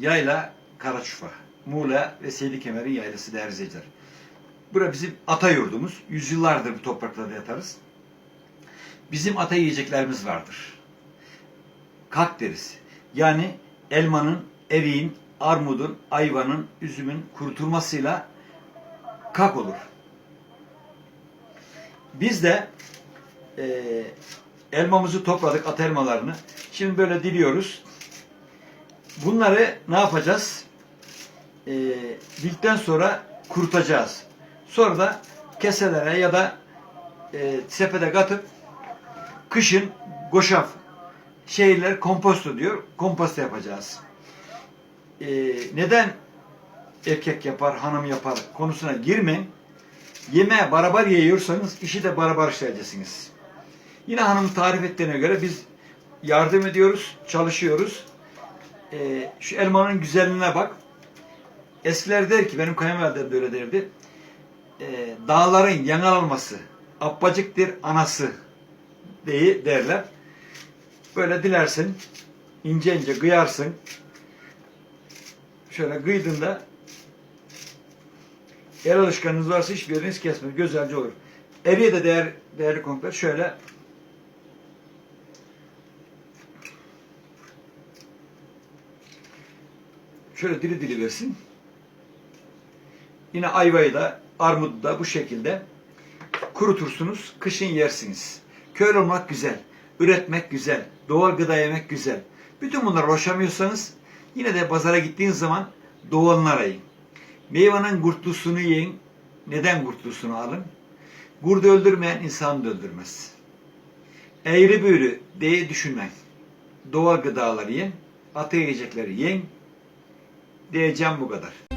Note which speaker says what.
Speaker 1: Yayla Karaçufa, Muğla ve Seydi Kemer'in yaylası değerli izleyiciler. Bura bizim ata yurdumuz. Yüzyıllardır bu topraklarda yatarız. Bizim ata yiyeceklerimiz vardır. Kak deriz. Yani elmanın, eriğin, armudun, ayvanın, üzümün kurutulmasıyla kak olur. Biz de eee, elmamızı topladık, at elmalarını. Şimdi böyle diliyoruz. Bunları ne yapacağız? Eee dildikten sonra kurutacağız. Sonra da keselere ya da eee sepete katıp kışın goşaf şehirler komposto diyor. Komposto yapacağız. Eee, neden erkek yapar, hanım yapar konusuna girmeyin. Yemeğe beraber yiyorsanız işi de beraber işleyeceksiniz. Yine hanım tarif ettiğine göre biz yardım ediyoruz, çalışıyoruz. Ee, şu elmanın güzelliğine bak. Eskiler der ki, benim kayınvalidem de öyle derdi. Ee, dağların yanal alması, abbacıktır anası diye derler. Böyle dilersin, ince ince kıyarsın. Şöyle kıydığında el alışkanlığınız varsa hiçbir yeriniz kesmez. Güzelce olur. Eriye de değer, değerli konuklar şöyle şöyle dili dili versin. Yine ayvayı da armudu da bu şekilde kurutursunuz, kışın yersiniz. Köylü olmak güzel, üretmek güzel, doğal gıda yemek güzel. Bütün bunları ulaşamıyorsanız yine de pazara gittiğiniz zaman doğalını arayın. Meyvanın kurtlusunu yiyin. Neden kurtlusunu alın? Kurdu öldürmeyen insanı da öldürmez. Eğri büğrü diye düşünmeyin. Doğal gıdaları yiyin. Atı yiyecekleri yiyin. Diyeceğim bu kadar.